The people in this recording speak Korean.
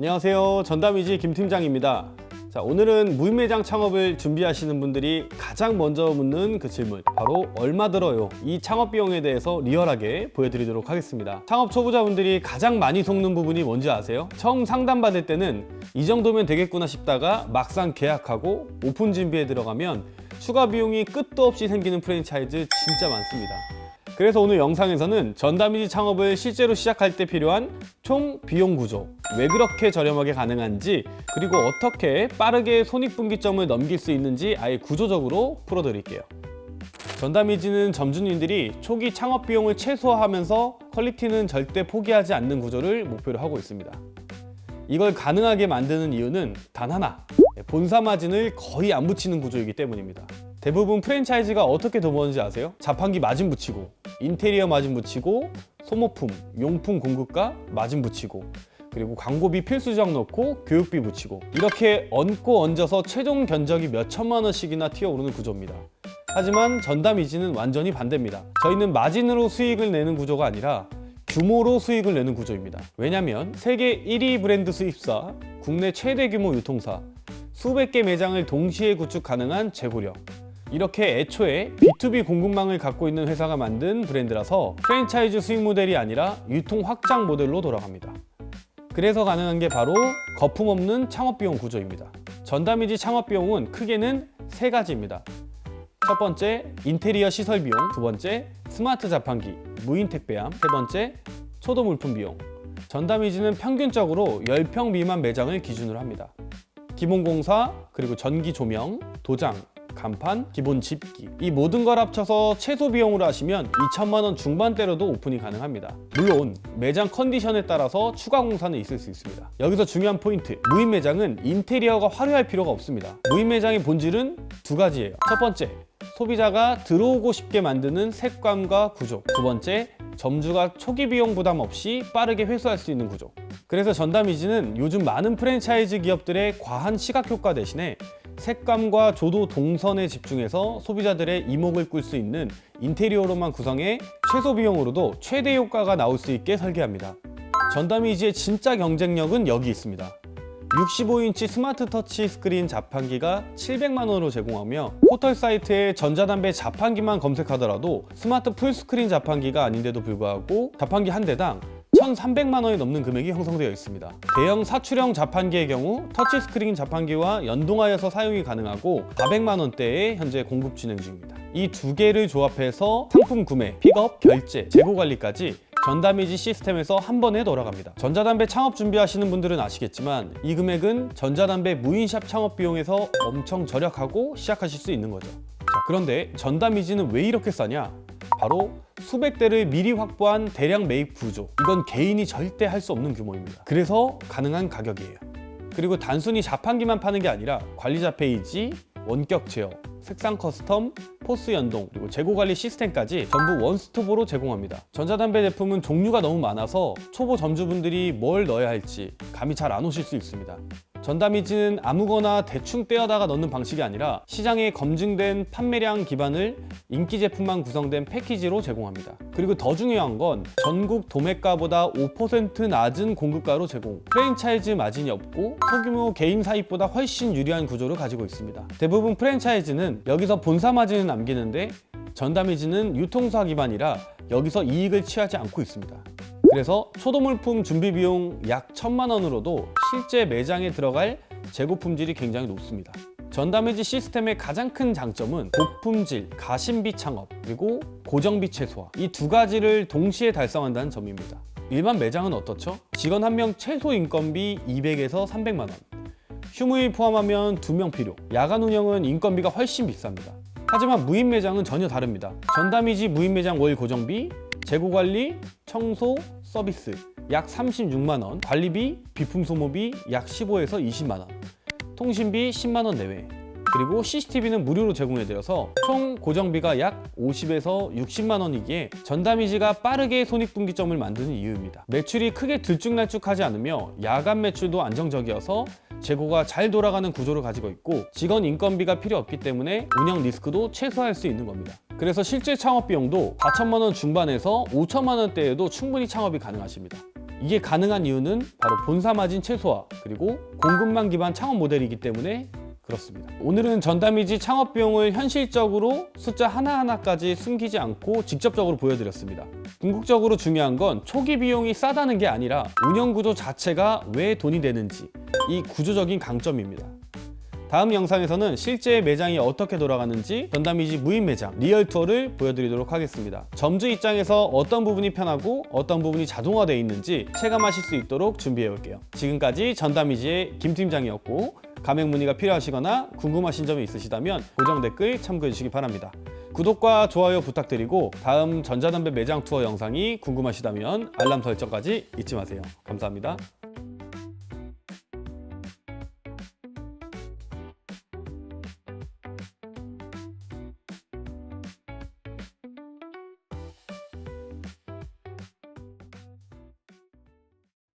안녕하세요. 전담이지 김 팀장입니다. 자, 오늘은 무인매장 창업을 준비하시는 분들이 가장 먼저 묻는 그 질문. 바로 얼마 들어요? 이 창업 비용에 대해서 리얼하게 보여드리도록 하겠습니다. 창업 초보자분들이 가장 많이 속는 부분이 뭔지 아세요? 처음 상담받을 때는 이 정도면 되겠구나 싶다가 막상 계약하고 오픈 준비에 들어가면 추가 비용이 끝도 없이 생기는 프랜차이즈 진짜 많습니다. 그래서 오늘 영상에서는 전담이지 창업을 실제로 시작할 때 필요한 총 비용 구조, 왜 그렇게 저렴하게 가능한지, 그리고 어떻게 빠르게 손익분기점을 넘길 수 있는지 아예 구조적으로 풀어드릴게요. 전담이지는 점주님들이 초기 창업 비용을 최소화하면서 퀄리티는 절대 포기하지 않는 구조를 목표로 하고 있습니다. 이걸 가능하게 만드는 이유는 단 하나, 본사 마진을 거의 안 붙이는 구조이기 때문입니다. 대부분 프랜차이즈가 어떻게 도모하는지 아세요? 자판기 마진 붙이고, 인테리어 마진 붙이고, 소모품, 용품 공급과 마진 붙이고, 그리고 광고비 필수적 넣고 교육비 붙이고 이렇게 얹고 얹어서 최종 견적이 몇 천만 원씩이나 튀어오르는 구조입니다. 하지만 전담 이지는 완전히 반대입니다. 저희는 마진으로 수익을 내는 구조가 아니라 규모로 수익을 내는 구조입니다. 왜냐하면 세계 1위 브랜드 수입사, 국내 최대 규모 유통사, 수백 개 매장을 동시에 구축 가능한 재고력. 이렇게 애초에 B2B 공급망을 갖고 있는 회사가 만든 브랜드라서 프랜차이즈 수익 모델이 아니라 유통 확장 모델로 돌아갑니다. 그래서 가능한 게 바로 거품 없는 창업 비용 구조입니다. 전담이지 창업 비용은 크게는 세 가지입니다. 첫 번째 인테리어 시설 비용, 두 번째 스마트 자판기, 무인 택배함, 세 번째 초도 물품 비용. 전담이지는 평균적으로 10평 미만 매장을 기준으로 합니다. 기본 공사, 그리고 전기 조명, 도장, 간판, 기본 집기 이 모든 걸 합쳐서 최소 비용으로 하시면 2천만 원 중반대로도 오픈이 가능합니다. 물론 매장 컨디션에 따라서 추가 공사는 있을 수 있습니다. 여기서 중요한 포인트 무인 매장은 인테리어가 화려할 필요가 없습니다. 무인 매장의 본질은 두 가지예요. 첫 번째 소비자가 들어오고 싶게 만드는 색감과 구조. 두 번째 점주가 초기 비용 부담 없이 빠르게 회수할 수 있는 구조. 그래서 전담이지는 요즘 많은 프랜차이즈 기업들의 과한 시각 효과 대신에 색감과 조도 동선에 집중해서 소비자들의 이목을 끌 수 있는 인테리어로만 구성해 최소 비용으로도 최대 효과가 나올 수 있게 설계합니다. 전담이지의 진짜 경쟁력은 여기 있습니다. 65인치 스마트 터치 스크린 자판기가 700만 원으로 제공하며 포털 사이트에 전자담배 자판기만 검색하더라도 스마트 풀스크린 자판기가 아닌데도 불구하고 자판기 한 대당 1,300만 원이 넘는 금액이 형성되어 있습니다. 대형 사출형 자판기의 경우 터치 스크린 자판기와 연동하여서 사용이 가능하고 400만 원대에 현재 공급 진행 중입니다. 이 두 개를 조합해서 상품 구매, 픽업, 결제, 재고 관리까지 전담이지 시스템에서 한 번에 돌아갑니다. 전자담배 창업 준비하시는 분들은 아시겠지만 이 금액은 전자담배 무인샵 창업 비용에서 엄청 절약하고 시작하실 수 있는 거죠. 자, 그런데 전담이지는 왜 이렇게 싸냐? 바로 수백 대를 미리 확보한 대량 매입 구조. 이건 개인이 절대 할 수 없는 규모입니다. 그래서 가능한 가격이에요. 그리고 단순히 자판기만 파는 게 아니라 관리자 페이지, 원격 제어, 색상 커스텀, 포스 연동, 그리고 재고 관리 시스템까지 전부 원스톱으로 제공합니다. 전자담배 제품은 종류가 너무 많아서 초보 점주분들이 뭘 넣어야 할지 감이 잘 안 오실 수 있습니다. 전담이지는 아무거나 대충 떼어다가 넣는 방식이 아니라 시장에 검증된 판매량 기반을 인기 제품만 구성된 패키지로 제공합니다. 그리고 더 중요한 건 전국 도매가보다 5% 낮은 공급가로 제공. 프랜차이즈 마진이 없고 소규모 개인 사입보다 훨씬 유리한 구조를 가지고 있습니다. 대부분 프랜차이즈는 여기서 본사 마진을 남기는데 전담이지는 유통사 기반이라 여기서 이익을 취하지 않고 있습니다. 그래서 초도 물품 준비 비용 약 천만 원으로도 실제 매장에 들어갈 재고 품질이 굉장히 높습니다. 전담해지 시스템의 가장 큰 장점은 고품질, 가심비 창업, 그리고 고정비 최소화 이 두 가지를 동시에 달성한다는 점입니다. 일반 매장은 어떻죠? 직원 한 명 최소 인건비 200에서 300만 원. 휴무일 포함하면 두 명 필요. 야간 운영은 인건비가 훨씬 비쌉니다. 하지만 무인 매장은 전혀 다릅니다. 전담이지 무인 매장 월 고정비, 재고 관리, 청소, 서비스 약 36만 원, 관리비, 비품 소모비 약 15에서 20만 원, 통신비 10만 원 내외. 그리고 CCTV는 무료로 제공해드려서 총 고정비가 약 50에서 60만 원이기에 전담이지가 빠르게 손익분기점을 만드는 이유입니다. 매출이 크게 들쭉날쭉하지 않으며 야간 매출도 안정적이어서 재고가 잘 돌아가는 구조를 가지고 있고 직원 인건비가 필요 없기 때문에 운영 리스크도 최소화할 수 있는 겁니다. 그래서 실제 창업 비용도 4천만 원 중반에서 5천만 원대에도 충분히 창업이 가능하십니다. 이게 가능한 이유는 바로 본사 마진 최소화 그리고 공급망 기반 창업 모델이기 때문에 그렇습니다. 오늘은 전담이지 창업 비용을 현실적으로 숫자 하나하나까지 숨기지 않고 직접적으로 보여드렸습니다. 궁극적으로 중요한 건 초기 비용이 싸다는 게 아니라 운영 구조 자체가 왜 돈이 되는지 이 구조적인 강점입니다. 다음 영상에서는 실제 매장이 어떻게 돌아가는지 전담이지 무인 매장 리얼 투어를 보여드리도록 하겠습니다. 점주 입장에서 어떤 부분이 편하고 어떤 부분이 자동화되어 있는지 체감하실 수 있도록 준비해 올게요. 지금까지 전담이지의 김 팀장이었고 가맹 문의가 필요하시거나 궁금하신 점이 있으시다면 고정 댓글 참고해 주시기 바랍니다. 구독과 좋아요 부탁드리고 다음 전자담배 매장 투어 영상이 궁금하시다면 알람 설정까지 잊지 마세요. 감사합니다.